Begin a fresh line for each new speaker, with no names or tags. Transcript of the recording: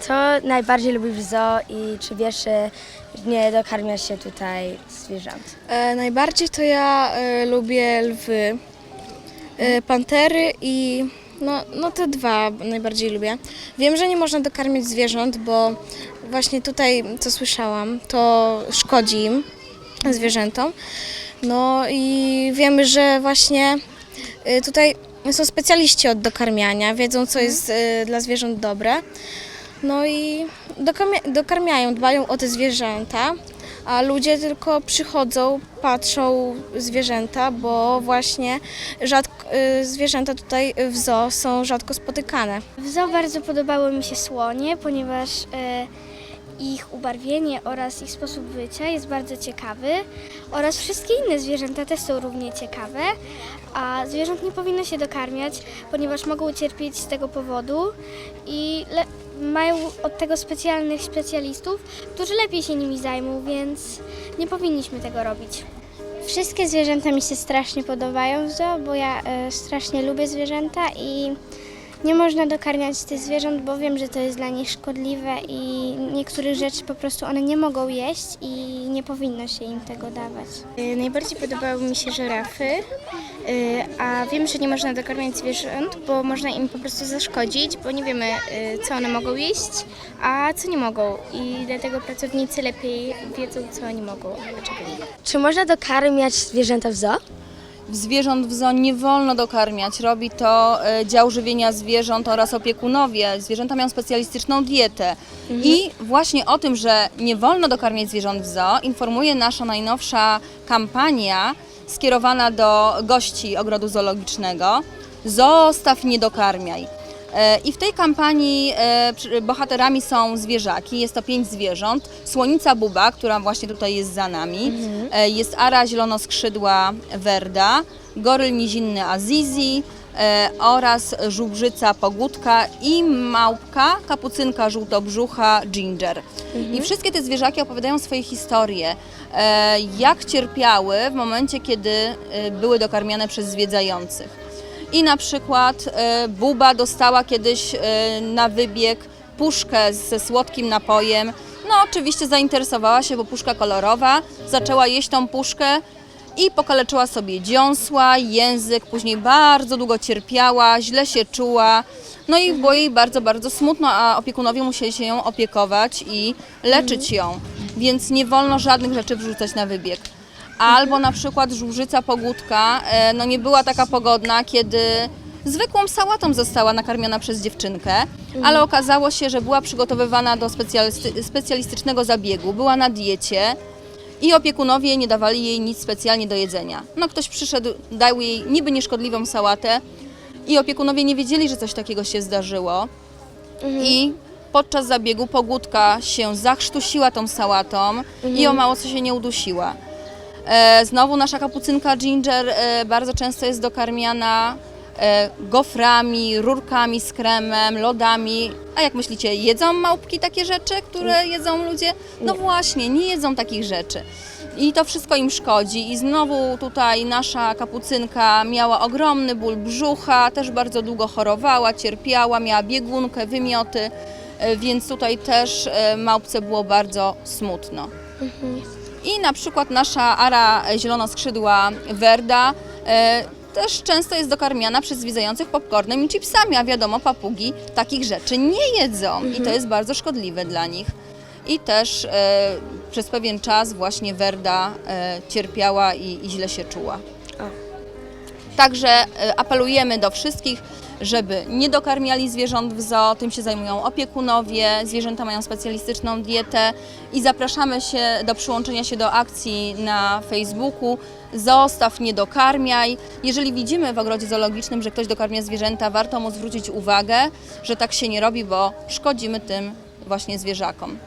Co najbardziej lubisz w zoo i czy wiesz, że nie dokarmiasz się tutaj zwierząt?
E, najbardziej to ja e, lubię lwy, e, pantery i no, no te dwa najbardziej lubię. Wiem, że nie można dokarmiać zwierząt, bo właśnie tutaj, co słyszałam, to szkodzi im, zwierzętom. No i wiemy, że właśnie e, tutaj są specjaliści od dokarmiania, wiedzą, co jest e, dla zwierząt dobre. No i dokarmia, dokarmiają, dbają o te zwierzęta, a ludzie tylko przychodzą, patrzą zwierzęta, bo właśnie rzadko, y, zwierzęta tutaj w zoo są rzadko spotykane.
W zoo bardzo podobały mi się słonie, ponieważ e, ich ubarwienie oraz ich sposób bycia jest bardzo ciekawy oraz wszystkie inne zwierzęta też są równie ciekawe, a zwierząt nie powinno się dokarmiać, ponieważ mogą cierpieć z tego powodu i mają od tego specjalnych specjalistów, którzy lepiej się nimi zajmą, więc nie powinniśmy tego robić. Wszystkie zwierzęta mi się strasznie podobają w zoo, bo ja e, strasznie lubię zwierzęta i nie można dokarmiać tych zwierząt, bo wiem, że to jest dla nich szkodliwe i niektórych rzeczy po prostu one nie mogą jeść i nie powinno się im tego dawać.
Y, Najbardziej podobały mi się żyrafy, y, a wiem, że nie można dokarmiać zwierząt, bo można im po prostu zaszkodzić, bo nie wiemy, y, co one mogą jeść, a co nie mogą. I dlatego pracownicy lepiej wiedzą, co oni mogą, a czego nie.
Czy można dokarmiać zwierzęta w zoo?
Zwierząt w zoo nie wolno dokarmiać. Robi to e, dział żywienia zwierząt oraz opiekunowie. Zwierzęta mają specjalistyczną dietę. I właśnie o tym, że nie wolno dokarmiać zwierząt w zoo, informuje nasza najnowsza kampania skierowana do gości ogrodu zoologicznego. Zostaw, nie dokarmiaj. E, I w tej kampanii e, bohaterami są zwierzaki. Jest to pięć zwierząt. Słonica Buba, która właśnie tutaj jest za nami. E, Jest ara zielonoskrzydła Werda, goryl nizinny Azizi oraz żubrzyca Pogódka i małpka, kapucynka żółtobrzucha Ginger. I wszystkie te zwierzaki opowiadają swoje historie, jak cierpiały w momencie, kiedy były dokarmiane przez zwiedzających. I na przykład e, Buba dostała kiedyś e, na wybieg puszkę ze słodkim napojem. No oczywiście zainteresowała się, bo puszka kolorowa, zaczęła jeść tą puszkę i pokaleczyła sobie dziąsła, język, później bardzo długo cierpiała, źle się czuła. No i było jej bardzo, bardzo smutno, a opiekunowie musieli się ją opiekować i leczyć ją. Więc nie wolno żadnych rzeczy wrzucać na wybieg. Albo na przykład żubrzyca pogódka, e, no nie była taka pogodna, kiedy zwykłą sałatą została nakarmiona przez dziewczynkę, ale okazało się, że była przygotowywana do specjalisty, specjalistycznego zabiegu, była na diecie i opiekunowie nie dawali jej nic specjalnie do jedzenia. No ktoś przyszedł, dał jej niby nieszkodliwą sałatę i opiekunowie nie wiedzieli, że coś takiego się zdarzyło. I podczas zabiegu pogódka się zachrztusiła tą sałatą i o mało co się nie udusiła. E, Znowu nasza kapucynka Ginger e, bardzo często jest dokarmiana e, goframi, rurkami z kremem, lodami. A jak myślicie, jedzą małpki takie rzeczy, które jedzą ludzie? No właśnie, nie jedzą takich rzeczy. I to wszystko im szkodzi. I znowu tutaj nasza kapucynka miała ogromny ból brzucha, też bardzo długo chorowała, cierpiała, miała biegunkę, wymioty, więc tutaj też małpce było bardzo smutno. I na przykład nasza ara zielonoskrzydła Werda e, też często jest dokarmiana przez zwiedzających popcornem i chipsami, a wiadomo, papugi takich rzeczy nie jedzą i to jest bardzo szkodliwe dla nich. I też e, przez pewien czas właśnie Werda e, cierpiała i, i źle się czuła. Także e, apelujemy do wszystkich, żeby nie dokarmiali zwierząt w zoo, tym się zajmują opiekunowie, zwierzęta mają specjalistyczną dietę i zapraszamy się do przyłączenia się do akcji na Facebooku Zostaw, nie dokarmiaj. Jeżeli widzimy w ogrodzie zoologicznym, że ktoś dokarmia zwierzęta, warto mu zwrócić uwagę, że tak się nie robi, bo szkodzimy tym właśnie zwierzakom.